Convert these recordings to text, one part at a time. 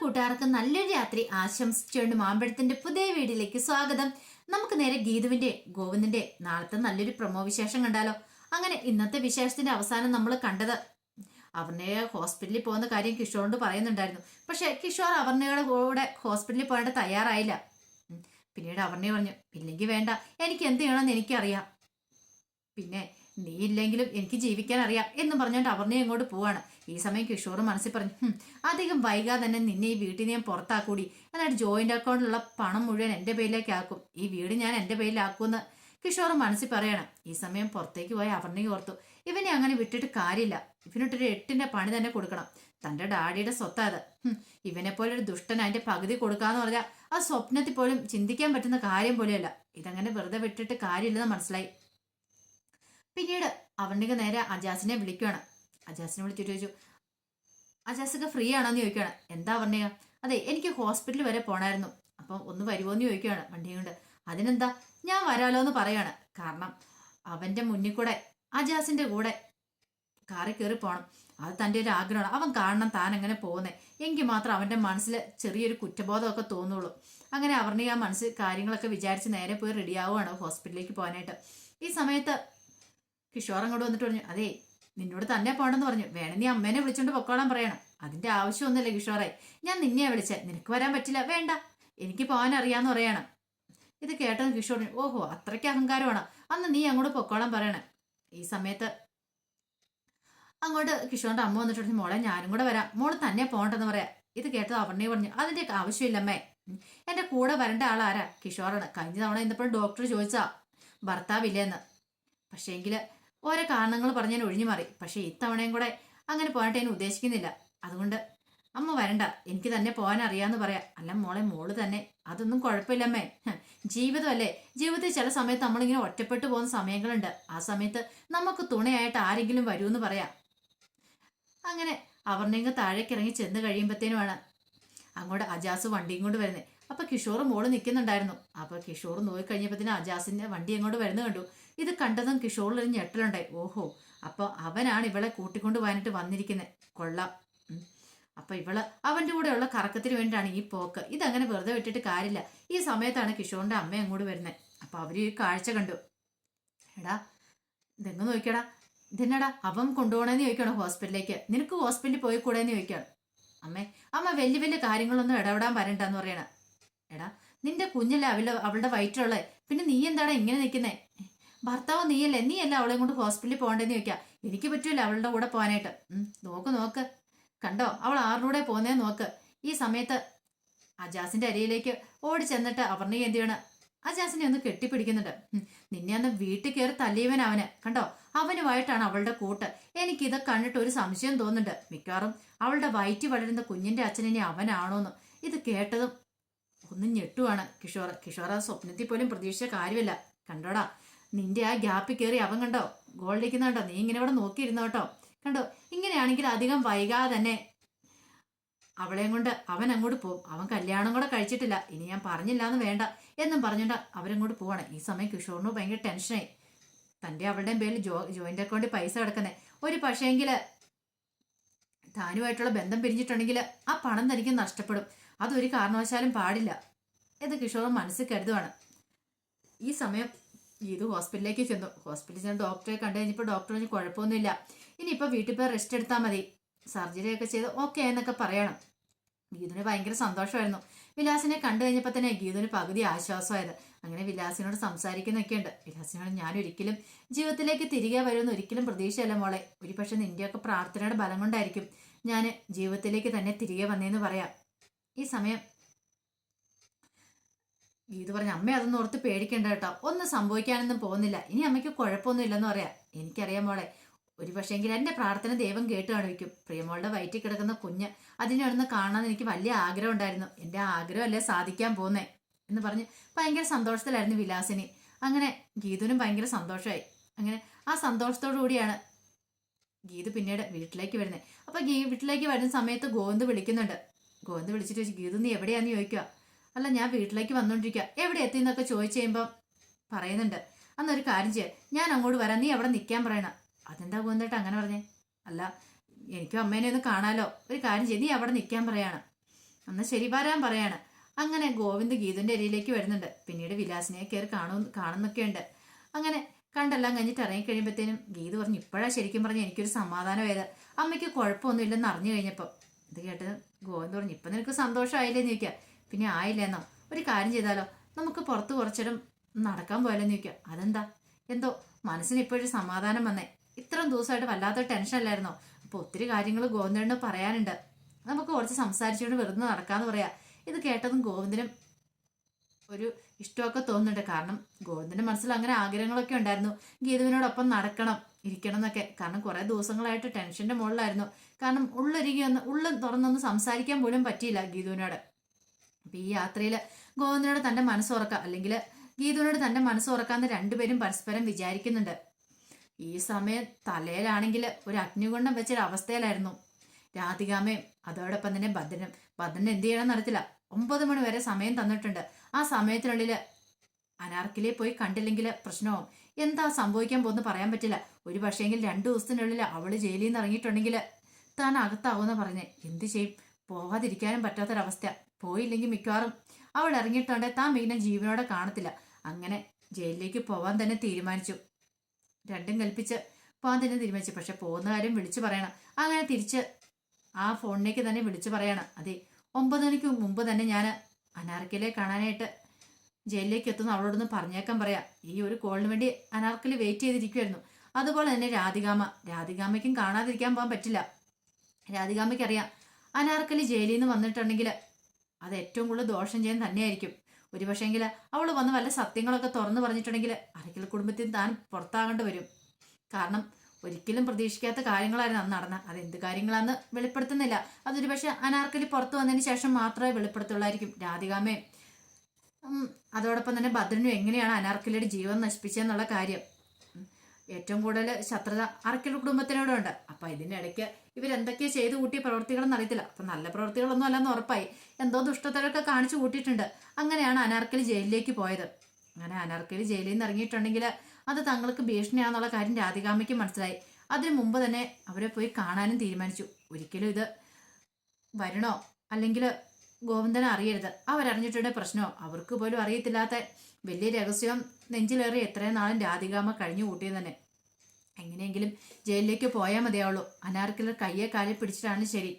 കൂട്ടുകാർക്ക് നല്ലൊരു രാത്രി ആശംസിച്ചുകൊണ്ട് മാമ്പഴത്തിന്റെ പുതിയ വീഡിയോയിലേക്ക് സ്വാഗതം. നമുക്ക് നേരെ ഗീതുവിന്റെ ഗോവിന്ദന്റെ നാളത്തെ നല്ലൊരു പ്രമോ വിശേഷം കണ്ടാലോ? അങ്ങനെ ഇന്നത്തെ വിശേഷത്തിന്റെ അവസാനം നമ്മൾ കണ്ടത്. അവർണയെ ഹോസ്പിറ്റലിൽ പോകുന്ന കാര്യം കിഷോറിനോട് പറയുന്നുണ്ടായിരുന്നു. പക്ഷെ കിഷോർ അവർണയുടെ കൂടെ ഹോസ്പിറ്റലിൽ പോകേണ്ട തയ്യാറായില്ല. പിന്നീട് അവർണ പറഞ്ഞു ഇല്ലെങ്കിൽ വേണ്ട. എനിക്ക് എന്ത് ചെയ്യണമെന്ന് എനിക്കറിയാം. പിന്നെ നീ ഇല്ലെങ്കിലും എനിക്ക് ജീവിക്കാൻ അറിയാം എന്ന് പറഞ്ഞുകൊണ്ട് അവർണ അങ്ങോട്ട് പോവാണ്. ഈ സമയം കിഷോർ മനസ്സിൽ പറഞ്ഞു "ഹും, അധികം വൈകാതെ തന്നെ നിന്നെ ഈ വീട്ടിൽ ഞാൻ പുറത്താക്കൂടി. എന്നിട്ട് ജോയിന്റ് അക്കൗണ്ടിലുള്ള പണം മുഴുവൻ എന്റെ പേരിലേക്ക് ആക്കും ഈ വീട് ഞാൻ എന്റെ പേരിലാക്കുമെന്ന് കിഷോർ മനസ്സിൽ പറയണം ഈ സമയം പുറത്തേക്ക് പോയ അവർണയെ ഓർത്തു. ഇവനെ അങ്ങനെ വിട്ടിട്ട് കാര്യമില്ല. ഇവനിട്ടൊരു എട്ടിന്റെ പണി തന്നെ കൊടുക്കണം. തന്റെ ഡാഡിയുടെ സ്വത്താത് ഇവനെ പോലെ ഒരു ദുഷ്ടൻ അതിന്റെ പകുതി കൊടുക്കാന്ന് പറഞ്ഞാൽ ആ സ്വപ്നത്തിൽ പോലും ചിന്തിക്കാൻ പറ്റുന്ന കാര്യം പോലെയല്ല. ഇതങ്ങനെ വെറുതെ വിട്ടിട്ട് കാര്യമില്ലെന്ന് മനസ്സിലായി. പിന്നീട് അവന്റെ നേരെ അജാസിനെ വിളിക്കുകയാണ് അജാസിനെ വിളിച്ചിട്ട് ചോദിച്ചു അജാസൊക്കെ ഫ്രീ ആണോ എന്ന് ചോദിക്കുകയാണ് എന്താ പറഞ്ഞ അതെ എനിക്ക് ഹോസ്പിറ്റലിൽ വരെ പോണായിരുന്നു. അപ്പം ഒന്ന് വരുമോന്ന് ചോദിക്കുകയാണ് വണ്ടി കൊണ്ട്. അതിനെന്താ? ഞാൻ വരാലോ എന്ന് പറയാണ് കാരണം അവന്റെ മുന്നിൽ കൂടെ അജാസിന്റെ കൂടെ കാറി കയറി പോകണം അത് തന്റെ ഒരു ആഗ്രഹമാണ്. അവൻ കാണണം താൻ അങ്ങനെ പോകുന്നേ. എങ്കിൽ മാത്രം അവന്റെ മനസ്സിൽ ചെറിയൊരു കുറ്റബോധമൊക്കെ തോന്നുള്ളൂ. അങ്ങനെ ആ മനസ്സിൽ കാര്യങ്ങളൊക്കെ വിചാരിച്ച് നേരെ പോയി റെഡിയാവുകയാണ് ഹോസ്പിറ്റലിലേക്ക് പോകാനായിട്ട്. ഈ സമയത്ത് കിഷോർ അങ്ങോട്ട് വന്നിട്ട് പറഞ്ഞു അതെ നിന്നോട് തന്നെ പോകണമെന്ന് പറഞ്ഞു. വേണം നീ അമ്മേനെ വിളിച്ചോണ്ട് പൊക്കോളാൻ പറയണം. അതിന്റെ ആവശ്യമൊന്നുമില്ല കിഷോറെ. ഞാൻ നിന്നെയാ വിളിച്ചേ. നിനക്ക് വരാൻ പറ്റില്ല. വേണ്ട. എനിക്ക് പോകാൻ അറിയാന്ന് പറയണം. ഇത് കേട്ടത് കിഷോർ ഓഹോ അത്രയ്ക്ക് അഹങ്കാരമാണ്? അന്ന് നീ അങ്ങോട്ട് പൊക്കോളാൻ പറയണം. ഈ സമയത്ത് അങ്ങോട്ട് കിഷോറിന്റെ അമ്മ വന്നിട്ട് പറഞ്ഞു മോളെ ഞാനും കൂടെ വരാം. മോൾ തന്നെ പോകണ്ടെന്ന് പറയാം. ഇത് കേട്ടത് അവർണയെ പറഞ്ഞു അതിന്റെ ആവശ്യമില്ലമ്മേ. എന്റെ കൂടെ വരേണ്ട ആളാരാ കിഷോറാണ്. കഴിഞ്ഞ തവണ ഇന്നിപ്പോഴും ഡോക്ടർ ചോദിച്ചാ ഭർത്താവില്ലെന്ന്. പക്ഷേങ്കിൽ ഓരോ കാരണങ്ങൾ പറഞ്ഞു ഞാൻ ഒഴിഞ്ഞു മാറി. പക്ഷേ ഇത്തവണയും കൂടെ അങ്ങനെ പോകാനായിട്ട് ഞാൻ ഉദ്ദേശിക്കുന്നില്ല. അതുകൊണ്ട് അമ്മ വരണ്ട. എനിക്ക് തന്നെ പോകാൻ അറിയാന്ന് പറയാം. അല്ല മോളെ മോൾ തന്നെ. അതൊന്നും കുഴപ്പമില്ലമ്മേ ജീവിതമല്ലേ? ജീവിതത്തിൽ ചില സമയത്ത് നമ്മളിങ്ങനെ ഒറ്റപ്പെട്ടു പോകുന്ന സമയങ്ങളുണ്ട്. ആ സമയത്ത് നമുക്ക് തുണയായിട്ട് ആരെങ്കിലും വരുമെന്ന് പറയാം. അങ്ങനെ അവർണെങ്ക് താഴേക്ക് ഇറങ്ങി ചെന്ന് കഴിയുമ്പോഴത്തേനുമാണ് അങ്ങോട്ട് അജാസ് വണ്ടിയും കൊണ്ട് വരുന്നത് അപ്പൊ കിഷോർ മോൾ നിൽക്കുന്നുണ്ടായിരുന്നു അപ്പൊ കിഷോർ നോക്കി കഴിഞ്ഞപ്പോഴത്തേനും അജാസിന്റെ വണ്ടി അങ്ങോട്ട് വരുന്നത് കണ്ടു. ഇത് കണ്ടതും കിഷോറിൽ ഒരു ഞെട്ടലുണ്ടായി. ഓഹോ അപ്പൊ അവനാണ് ഇവളെ കൂട്ടിക്കൊണ്ട് പോകാനായിട്ട് വന്നിരിക്കുന്നത് കൊള്ളാം. അപ്പോൾ അപ്പൊ ഇവൾ അവന്റെ കൂടെയുള്ള കറക്കത്തിന് വേണ്ടിയാണ് ഈ പോക്ക്. ഇതങ്ങനെ വെറുതെ വിട്ടിട്ട് കാര്യമില്ല. ഈ സമയത്താണ് കിഷോറിന്റെ അമ്മ അങ്ങോട്ട് വരുന്നത് അപ്പൊ അവർ ഈ കാഴ്ച കണ്ടു. എടാ ഇതെങ്ങ് നോക്കിയടാ? ഇതെന്നടാ? അവൻ കൊണ്ടുപോകണമെന്ന് ചോദിക്കണം ഹോസ്പിറ്റലിലേക്ക്. നിനക്ക് ഹോസ്പിറ്റലിൽ പോയി കൂടെയെന്ന് ചോദിക്കണം അമ്മേ അമ്മ വലിയ വലിയ കാര്യങ്ങളൊന്നും ഇടപെടാൻ വരണ്ടെന്ന് പറയണ. നിന്റെ കുഞ്ഞല്ലേ അവളുടെ അവളുടെ വയറ്റുള്ളേ പിന്നെ നീ എന്താടാ ഇങ്ങനെ നിൽക്കുന്നേ? ഭർത്താവ് നീയല്ലേ? നീയല്ല അവളെ കൊണ്ട് ഹോസ്പിറ്റലിൽ പോകണ്ടെന്ന് ചോദിക്കാം. എനിക്ക് പറ്റൂല അവളുടെ കൂടെ പോകാനായിട്ട്. നോക്ക് നോക്ക്. കണ്ടോ? അവൾ ആറിലൂടെ പോന്നേ നോക്ക്. ഈ സമയത്ത് അജാസിന്റെ അരിയിലേക്ക് ഓടി ചെന്നിട്ട് അവർണി എന്ത് ചെയ്യണം? അജാസിനെ ഒന്ന് കെട്ടിപ്പിടിക്കുന്നുണ്ട്. നിന്നെ അന്ന് വീട്ടിൽ കയറി തല്ലിയവൻ അവന്. കണ്ടോ? അവനുമായിട്ടാണ് അവളുടെ കൂട്ട്. എനിക്കിത് കണ്ടിട്ട് ഒരു സംശയം തോന്നുന്നുണ്ട്. മിക്കവാറും അവളുടെ വയറ്റി വളരുന്ന കുഞ്ഞിന്റെ അച്ഛനെ അവനാണോന്ന്. ഇത് കേട്ടതും ഒന്ന് ഞെട്ടുവാണ്. കിഷോർ കിഷോർ ആ സ്വപ്നത്തിൽ പോലും പ്രതീക്ഷിച്ച കാര്യമില്ല. കണ്ടോടാ നിന്റെ ആ ഗ്യാപ്പിൽ കയറി അവൻ കണ്ടോ? ഗോൾഡിക്കുന്ന കണ്ടോ? നീ ഇങ്ങനെ ഇവിടെ നോക്കിയിരുന്നോ കേട്ടോ? കണ്ടോ? ഇങ്ങനെയാണെങ്കിൽ അധികം വൈകാതെ തന്നെ അവളെയും കൊണ്ട് അവൻ അങ്ങോട്ട് പോകും. അവൻ കല്യാണം കൂടെ കഴിച്ചിട്ടില്ല. ഇനി ഞാൻ പറഞ്ഞില്ല എന്ന് വേണ്ട. എന്നും പറഞ്ഞുകൊണ്ട് അവരങ്ങോട്ട് പോവാണ്. ഈ സമയം കിഷോറിന് ഭയങ്കര ടെൻഷനായി തന്റെ അവളുടെയും പേരിൽ ജോ അക്കൗണ്ടിൽ പൈസ കിടക്കുന്നത് ഒരു പക്ഷേങ്കിൽ താനുമായിട്ടുള്ള ബന്ധം പിരിഞ്ഞിട്ടുണ്ടെങ്കിൽ ആ പണം തനിക്ക് നഷ്ടപ്പെടും. അതൊരു കാരണവശാലും പാടില്ല എന്ന് കിഷോർ മനസ്സിൽ കരുതുവാണ്. ഈ സമയം ഇത് ഹോസ്പിറ്റലിലേക്ക് ചെന്നു. ഹോസ്പിറ്റലിൽ ചെന്ന് ഡോക്ടറെ കണ്ടു കഴിഞ്ഞപ്പോൾ ഡോക്ടർ പറഞ്ഞു കുഴപ്പമൊന്നുമില്ല. ഇനിയിപ്പോൾ വീട്ടിൽ പോയി റെസ്റ്റ് എടുത്താൽ മതി. സർജറി ഒക്കെ ചെയ്ത് ഓക്കെ എന്നൊക്കെ പറയണം. ഗീതുവിന് ഭയങ്കര സന്തോഷമായിരുന്നു. വിലാസിനെ കണ്ടു കഴിഞ്ഞപ്പോൾ തന്നെ ഗീതുവിന് പകുതി ആശ്വാസമായത്. അങ്ങനെ വിലാസിനോട് സംസാരിക്കുന്നൊക്കെയുണ്ട് വിലാസിനോട് ഞാൻ ഒരിക്കലും ജീവിതത്തിലേക്ക് തിരികെ വരുമെന്ന് ഒരിക്കലും പ്രതീക്ഷയല്ല മോളെ. ഒരു പക്ഷെ നിന്റെയൊക്കെ പ്രാർത്ഥനയുടെ ബലം കൊണ്ടായിരിക്കും ഞാൻ ജീവിതത്തിലേക്ക് തന്നെ തിരികെ വന്നേന്ന് പറയാം. ഈ സമയം ഗീതു പറഞ്ഞു അമ്മ അതൊന്നും ഓർത്ത് പേടിക്കേണ്ട കേട്ടോ. ഒന്നും സംഭവിക്കാനൊന്നും പോകുന്നില്ല. ഇനി അമ്മയ്ക്ക് കുഴപ്പമൊന്നും ഇല്ലെന്ന് പറയാം. എനിക്കറിയാം മോളെ ഒരു പക്ഷേങ്കിൽ എന്റെ പ്രാർത്ഥന ദൈവം കേട്ട് കാണിക്കും പ്രിയമോളുടെ വയറ്റിൽ കിടക്കുന്ന കുഞ്ഞ് അതിനെ ഒന്ന് കാണാൻ എനിക്ക് വലിയ ആഗ്രഹം ഉണ്ടായിരുന്നു. എന്റെ ആഗ്രഹമല്ലേ സാധിക്കാൻ പോന്നേ എന്ന് പറഞ്ഞ് ഭയങ്കര സന്തോഷത്തിലായിരുന്നു വിലാസിനി. അങ്ങനെ ഗീതുവിനും ഭയങ്കര സന്തോഷമായി. അങ്ങനെ ആ സന്തോഷത്തോടു കൂടിയാണ് ഗീതു പിന്നീട് വീട്ടിലേക്ക് വരുന്നത്. അപ്പൊ ഗീ വീട്ടിലേക്ക് വരുന്ന സമയത്ത് ഗോവിന്ദ് വിളിക്കുന്നുണ്ട്. ഗോവിന്ദ് വിളിച്ചിട്ട് ചോദിച്ചു ഗീതു നീ എവിടെയാന്ന് ചോദിക്കുക അല്ല ഞാൻ വീട്ടിലേക്ക് വന്നോണ്ടിരിക്കുക എവിടെ എത്തി? എന്നൊക്കെ ചോദിച്ചു കഴിയുമ്പോൾ പറയുന്നുണ്ട്. അന്നൊരു കാര്യം ചെയ്യാം. ഞാൻ അങ്ങോട്ട് വരാം. നീ അവിടെ നിൽക്കാൻ പറയണം. അതെന്താ പോകുന്നിട്ട് അങ്ങനെ പറഞ്ഞേ? അല്ല എനിക്കും അമ്മേനെ ഒന്ന് കാണാലോ. ഒരു കാര്യം ചെയ്ത് നീ അവിടെ നിൽക്കാൻ പറയാണ്. എന്നാൽ ശരി വരാൻ പറയാണ്. അങ്ങനെ ഗോവിന്ദ് ഗീതുവിന്റെ അരിയിലേക്ക് വരുന്നുണ്ട്. പിന്നീട് വിലാസിനെ കയറി കാണും കാണുന്നൊക്കെയുണ്ട് അങ്ങനെ കണ്ടെല്ലാം കഴിഞ്ഞിട്ട് ഇറങ്ങി കഴിയുമ്പോഴത്തേനും ഗീതു പറഞ്ഞു ഇപ്പോഴാ ശരിക്കും പറഞ്ഞ് എനിക്കൊരു സമാധാനമായത് അമ്മയ്ക്ക് കുഴപ്പമൊന്നും ഇല്ലെന്ന് അറിഞ്ഞു കഴിഞ്ഞപ്പോൾ ഇത് കേട്ട് ഗോവിന്ദ് പറഞ്ഞു ഇപ്പം നിനക്ക് സന്തോഷമായില്ലേന്ന് ചോദിക്കുക. പിന്നെ ആയില്ലെന്നോ? ഒരു കാര്യം ചെയ്താലോ? നമുക്ക് പുറത്ത് കുറച്ചിടം നടക്കാൻ പോയാലെന്ന് ചോദിക്കുക. അതെന്താ? എന്തോ മനസ്സിന് ഇപ്പോഴൊരു സമാധാനം വന്നേ. ഇത്രയും ദിവസമായിട്ട് വല്ലാത്ത ടെൻഷൻ അല്ലായിരുന്നോ? അപ്പോൾ ഒത്തിരി കാര്യങ്ങൾ ഗോവിന്ദനോട് പറയാനുണ്ട്. നമുക്ക് കുറച്ച് സംസാരിച്ചുകൊണ്ട് വെറുതെ നടക്കാന്ന് പറയാ. ഇത് കേട്ടതും ഗോവിന്ദനും ഒരു ഇഷ്ടമൊക്കെ തോന്നുന്നുണ്ട്. കാരണം ഗോവിന്ദന്റെ മനസ്സിൽ അങ്ങനെ ആഗ്രഹങ്ങളൊക്കെ ഉണ്ടായിരുന്നു. ഗീതുവിനോടൊപ്പം നടക്കണം ഇരിക്കണം എന്നൊക്കെ. കാരണം കുറെ ദിവസങ്ങളായിട്ട് ടെൻഷന്റെ മുകളിലായിരുന്നു. കാരണം ഉള്ളൊരുകി ഒന്ന് ഉള്ളും തുറന്നൊന്ന് സംസാരിക്കാൻ പോലും പറ്റിയില്ല ഗീതുവിനോട്. അപ്പൊ ഈ യാത്രയിൽ ഗോവിന്ദനോട് തന്റെ മനസ്സുറക്കാം അല്ലെങ്കിൽ ഗീതുവിനോട് തന്റെ മനസ്സുറക്കാന്ന് രണ്ടുപേരും പരസ്പരം വിചാരിക്കുന്നുണ്ട്. ഈ സമയം തലയിലാണെങ്കിൽ ഒരു അഗ്നികുണ്ഠം വെച്ചൊരു അവസ്ഥയിലായിരുന്നു. രാധികാമയും അതോടൊപ്പം തന്നെ ഭദ്രനും ഭദ്രൻ എന്ത് ചെയ്യണമെന്ന് അറിയത്തില്ല. ഒമ്പത് മണി വരെ സമയം തന്നിട്ടുണ്ട്. ആ സമയത്തിനുള്ളിൽ അനാർക്കിലെ പോയി കണ്ടില്ലെങ്കിൽ പ്രശ്നവും എന്താ സംഭവിക്കാൻ പോകുന്നു പറയാൻ പറ്റില്ല. ഒരു പക്ഷേങ്കിൽ രണ്ടു ദിവസത്തിനുള്ളിൽ അവൾ ജയിലിൽ നിന്ന് ഇറങ്ങിയിട്ടുണ്ടെങ്കിൽ താൻ അകത്താവുമെന്ന് പറഞ്ഞ്. എന്ത് ചെയ്യും? പോവാതിരിക്കാനും പറ്റാത്തൊരവസ്ഥ. പോയില്ലെങ്കിൽ മിക്കവാറും അവൾ ഇറങ്ങിയിട്ടുണ്ടെങ്കിൽ താൻ പിന്നെ ജീവനോടെ കാണത്തില്ല. അങ്ങനെ ജയിലിലേക്ക് പോവാൻ തന്നെ തീരുമാനിച്ചു. രണ്ടും കൽപ്പിച്ച് പോകാൻ തന്നെ തീരുമാനിച്ചു. പക്ഷെ പോകുന്ന കാര്യം വിളിച്ചു പറയണം. അങ്ങനെ തിരിച്ച് ആ ഫോണിലേക്ക് തന്നെ വിളിച്ചു പറയണം. അതെ ഒമ്പത് മണിക്ക് മുമ്പ് തന്നെ ഞാൻ അനാർക്കിലെ കാണാനായിട്ട് ജയിലിലേക്ക് എത്തുന്ന. അവളോടൊന്ന് പറഞ്ഞേക്കാൻ പറയാം. ഈ ഒരു കോളിന് വേണ്ടി അനാർക്കലി വെയിറ്റ് ചെയ്തിരിക്കുമായിരുന്നു അതുപോലെ തന്നെ രാധികാമ രാധികാമയ്ക്കും കാണാതിരിക്കാൻ പോകാൻ പറ്റില്ല. രാധികാമയ്ക്ക് അറിയാം അനാർക്കലി ജയിലിൽ നിന്ന് വന്നിട്ടുണ്ടെങ്കിൽ അത് ഏറ്റവും കൂടുതൽ ദോഷം ചെയ്യാൻ തന്നെയായിരിക്കും. ഒരു പക്ഷേങ്കിൽ അവൾ വന്ന് വല്ല സത്യങ്ങളൊക്കെ തുറന്നു പറഞ്ഞിട്ടുണ്ടെങ്കിൽ അരക്കൽ കുടുംബത്തിൽ താൻ പുറത്താകേണ്ടി വരും. കാരണം ഒരിക്കലും പ്രതീക്ഷിക്കാത്ത കാര്യങ്ങളായിരുന്നു അന്ന് നടന്ന. അത് എന്ത് കാര്യങ്ങളാന്ന് വെളിപ്പെടുത്തുന്നില്ല. അതൊരു പക്ഷെ അനാർക്കലി പുറത്തു വന്നതിന് ശേഷം മാത്രമേ വെളിപ്പെടുത്തുള്ളായിരിക്കും. രാധികാമേ അതോടൊപ്പം തന്നെ ഭദ്രനും എങ്ങനെയാണ് അനാർക്കലിയുടെ ജീവൻ നശിപ്പിച്ചതെന്നുള്ള കാര്യം. ഏറ്റവും കൂടുതൽ ശത്രുത അറക്കൽ കുടുംബത്തിനോടും ഉണ്ട് അപ്പൊ ഇതിനിടയ്ക്ക് ഇവരെന്തൊക്കെയാ ചെയ്ത് കൂട്ടിയ പ്രവൃത്തികളെന്ന് അറിയത്തില്ല. അപ്പൊ നല്ല പ്രവൃത്തികളൊന്നും അല്ലെന്ന് ഉറപ്പായി. എന്തോ ദുഷ്ടത്തരൊക്കെ കാണിച്ചു കൂട്ടിയിട്ടുണ്ട്. അങ്ങനെയാണ് അനാർക്കലി ജയിലിലേക്ക് പോയത്. അങ്ങനെ അനാർക്കലി ജയിലിൽ നിന്ന് ഇറങ്ങിയിട്ടുണ്ടെങ്കിൽ അത് തങ്ങൾക്ക് ഭീഷണിയാണെന്നുള്ള കാര്യം രാധികാമയ്ക്ക് മനസ്സിലായി. അതിനു മുമ്പ് തന്നെ അവരെ പോയി കാണാനും തീരുമാനിച്ചു. ഒരിക്കലും ഇത് വരണോ അല്ലെങ്കിൽ ഗോവിന്ദനെ അറിയരുത്. അവരറിഞ്ഞിട്ടുണ്ടെങ്കിൽ പ്രശ്നമോ? അവർക്ക് പോലും അറിയത്തില്ലാത്ത വലിയ രഹസ്യം നെഞ്ചിലേറി എത്രയും നാളും രാധികാമ കഴിഞ്ഞു കൂട്ടിയത് തന്നെ എങ്ങനെയെങ്കിലും ജയിലിലേക്ക് പോയാൽ മതിയാവുള്ളൂ. അനാർക്കിലെ കയ്യെ കാലിൽ പിടിച്ചിട്ടാണ് ശരി.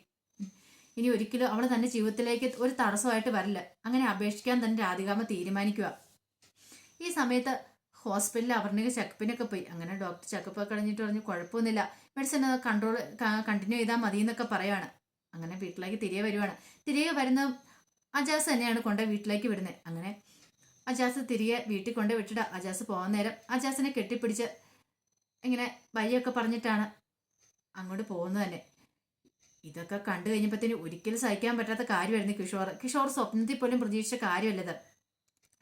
ഇനി ഒരിക്കലും അവൾ തന്റെ ജീവിതത്തിലേക്ക് ഒരു തടസ്സമായിട്ട് വരില്ല. അങ്ങനെ അപേക്ഷിക്കാൻ തന്നെ രാധികാമ തീരുമാനിക്കുക. ഈ സമയത്ത് ഹോസ്പിറ്റലിൽ അവരുടെ ചെക്കപ്പിനൊക്കെ പോയി. അങ്ങനെ ഡോക്ടർ ചെക്കപ്പ് കഴിഞ്ഞിട്ട് പറഞ്ഞു കുഴപ്പമൊന്നുമില്ല. മെഡിസിൻ കൺട്രോൾ കണ്ടിന്യൂ ചെയ്താൽ മതി എന്നൊക്കെ പറയുവാണ്. അങ്ങനെ വീട്ടിലേക്ക് തിരികെ വരുവാണ്. തിരികെ വരുന്ന അജാസ് തന്നെയാണ് കൊണ്ട് വീട്ടിലേക്ക് വിടുന്നത്. അങ്ങനെ അജാസ് തിരികെ വീട്ടിൽ കൊണ്ട് വിട്ടിട്ട് അജാസ് പോകാൻ നേരം അജാസിനെ കെട്ടിപ്പിടിച്ച് ഇങ്ങനെ വയ്യൊക്കെ പറഞ്ഞിട്ടാണ് അങ്ങോട്ട് പോകുന്നത് തന്നെ. ഇതൊക്കെ കണ്ടു കഴിഞ്ഞപ്പോഴത്തേന് ഒരിക്കലും സഹിക്കാൻ പറ്റാത്ത കാര്യമായിരുന്നു കിഷോർ. കിഷോർ സ്വപ്നത്തിൽ പോലും പ്രതീക്ഷിച്ച കാര്യമല്ലത്.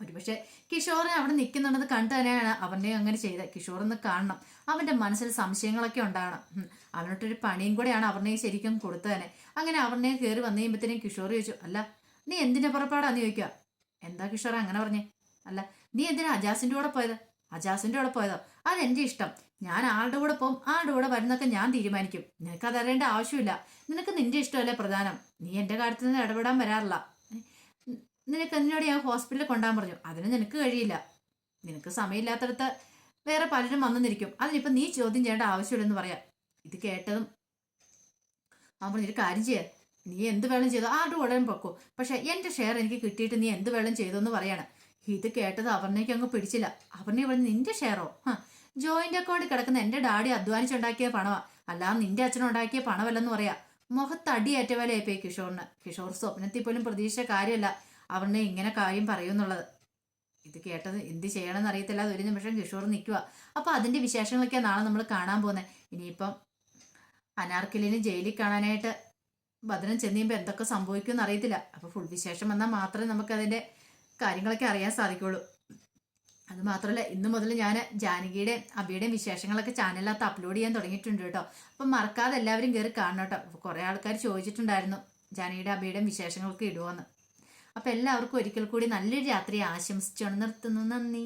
ഒരുപക്ഷെ കിഷോറിനെ അവിടെ നിൽക്കുന്നുണ്ടെന്ന് കണ്ടു തന്നെയാണ് അവനെ അങ്ങനെ ചെയ്തത്. കിഷോർ ഒന്ന് കാണണം. അവന്റെ മനസ്സിൽ സംശയങ്ങളൊക്കെ ഉണ്ടാകണം. അവനോട്ടൊരു പണിയും കൂടെയാണ് അവനെ ശരിക്കും കൊടുത്തത് തന്നെ. അങ്ങനെ അവനെ കയറി വന്നു കഴിയുമ്പോഴത്തേനും കിഷോർ ചോദിച്ചു അല്ല നീ എന്തിന്റെ പുറപ്പാടാന്ന് ചോദിക്കുക എന്താ കിഷോർ അങ്ങനെ പറഞ്ഞേ. അല്ല നീ എന്തിനാ അജാസിന്റെ കൂടെ പോയത്? അജാസിന്റെ കൂടെ പോയതോ. അതെന്റെ ഇഷ്ടം. ഞാൻ ആളുടെ കൂടെ പോകും ആളുടെ കൂടെ വരുന്നൊക്കെ ഞാൻ തീരുമാനിക്കും. നിനക്ക് അതറിയേണ്ട ആവശ്യമില്ല. നിനക്ക് നിന്റെ ഇഷ്ടമല്ലേ പ്രധാനം? നീ എന്റെ കാര്യത്തിൽ നിന്ന് ഇടപെടാൻ വരാറില്ല. നിനക്ക് എന്നോട് ഞാൻ ഹോസ്പിറ്റലിൽ കൊണ്ടാൻ പറഞ്ഞു? അതിന് നിനക്ക് കഴിയില്ല. നിനക്ക് സമയമില്ലാത്തടത്ത് വേറെ പലരും വന്നെന്നിരിക്കും അതിനിപ്പോ നീ ചോദ്യം ചെയ്യേണ്ട ആവശ്യമില്ലെന്ന് പറയാം. ഇത് കേട്ടതും അവൻ പറഞ്ഞൊരു കാര്യം ചെയ്യ. നീ എന്ത് വേണം ചെയ്തോ ആരുടെ ഉടൻ പൊക്കോ. പക്ഷെ എന്റെ ഷെയർ എനിക്ക് കിട്ടിയിട്ട് നീ എന്ത് വേണം ചെയ്തോന്ന് പറയാണ്. ഇത് കേട്ടത് അപർണയ്ക്ക് അങ്ങ് പിടിച്ചില്ല. അപർണ പറഞ്ഞു നിന്റെ ഷെയറോ ജോയിന്റ് അക്കൗണ്ടിൽ കിടക്കുന്ന എന്റെ ഡാഡി അധ്വാനിച്ചുണ്ടാക്കിയ പണമാ. അല്ലാതെ നിന്റെ അച്ഛനുണ്ടാക്കിയ പണമല്ലെന്ന് പറയാ. മുഖത്തടിയേറ്റ പോലെ ആയിപ്പോയി കിഷോറിന്. കിഷോർ സ്വപ്നത്തിൽ പോലും പ്രതീക്ഷിച്ച കാര്യമല്ല അവരുടെ ഇങ്ങനെ കാര്യം പറയുന്നുള്ളത്. ഇത് കേട്ടത് എന്ത് ചെയ്യണമെന്ന് അറിയത്തില്ല. ഒരു നിമിഷം കിഷോർ നിൽക്കുക അപ്പൊ അതിന്റെ വിശേഷങ്ങളൊക്കെ നാളെ നമ്മൾ കാണാൻ പോകുന്നത് ഇനിയിപ്പം അനാർക്കിലിന് ജയിലിൽ കാണാനായിട്ട് ഭദ്രൻ ചെന്നിയുമ്പോൾ എന്തൊക്കെ സംഭവിക്കുമെന്ന് അറിയത്തില്ല. അപ്പൊ ഫുൾ വിശേഷം വന്നാൽ മാത്രമേ നമുക്ക് അതിന്റെ കാര്യങ്ങളൊക്കെ അറിയാൻ സാധിക്കുള്ളൂ. അത് മാത്രമല്ല ഇന്ന് മുതൽ ഞാൻ ജാനകിയുടെ അബിയുടെയും വിശേഷങ്ങളൊക്കെ ചാനലിനകത്ത് അപ്ലോഡ് ചെയ്യാൻ തുടങ്ങിയിട്ടുണ്ട് കേട്ടോ. അപ്പം മറക്കാതെ എല്ലാവരും കയറി കാണണം കേട്ടോ. അപ്പോൾ കുറേ ആൾക്കാർ ചോദിച്ചിട്ടുണ്ടായിരുന്നു ജാനകിയുടെ അബിയുടെയും വിശേഷങ്ങളൊക്കെ ഇടുമോന്ന് അപ്പം എല്ലാവർക്കും ഒരിക്കൽ കൂടി നല്ലൊരു രാത്രി ആശംസിച്ചുകൊണ്ട് നിർത്തുന്നു നന്ദി.